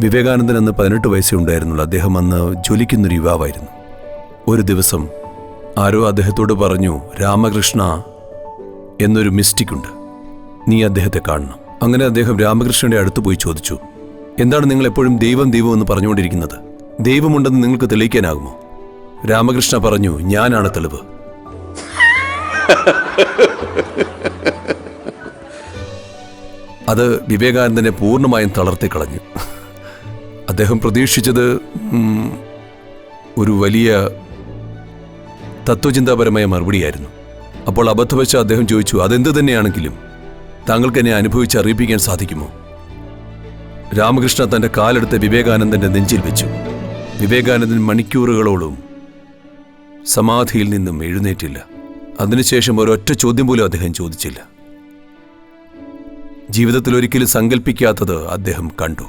വിവേകാനന്ദൻ അന്ന് പതിനെട്ട് വയസ്സേ ഉണ്ടായിരുന്നുള്ളൂ. അദ്ദേഹം അന്ന് ജ്വലിക്കുന്നൊരു യുവാവായിരുന്നു. ഒരു ദിവസം ആരോ അദ്ദേഹത്തോട് പറഞ്ഞു രാമകൃഷ്ണ എന്നൊരു മിസ്റ്റിക്കുണ്ട് നീ അദ്ദേഹത്തെ കാണണം. അങ്ങനെ അദ്ദേഹം രാമകൃഷ്ണന്റെ അടുത്ത് പോയി ചോദിച്ചു എന്താണ് നിങ്ങൾ എപ്പോഴും ദൈവം ദൈവം എന്ന് പറഞ്ഞുകൊണ്ടിരിക്കുന്നത്? ദൈവമുണ്ടെന്ന് നിങ്ങൾക്ക് തെളിയിക്കാനാകുമോ? രാമകൃഷ്ണ പറഞ്ഞു ഞാനാണ് തെളിവ്. അത് വിവേകാനന്ദനെ പൂർണമായും തളർത്തി കളഞ്ഞു അദ്ദേഹം പ്രതീക്ഷിച്ചത് ഒരു വലിയ തത്വചിന്താപരമായ മറുപടിയായിരുന്നു. അപ്പോൾ അബദ്ധവശ അദ്ദേഹം ചോദിച്ചു അതെന്ത് തന്നെയാണെങ്കിലും താങ്കൾക്ക് എന്നെ അനുഭവിച്ച് അറിയിപ്പിക്കാൻ സാധിക്കുമോ? രാമകൃഷ്ണ തന്റെ കാലെടുത്ത് വിവേകാനന്ദന്റെ നെഞ്ചിൽ വെച്ചു. വിവേകാനന്ദൻ മണിക്കൂറുകളോളം സമാധിയിൽ നിന്നും എഴുന്നേറ്റില്ല. അതിനുശേഷം ഒരൊറ്റ ചോദ്യം പോലും അദ്ദേഹം ചോദിച്ചില്ല. ജീവിതത്തിൽ ഒരിക്കലും സങ്കല്പിക്കാത്തത് അദ്ദേഹം കണ്ടു.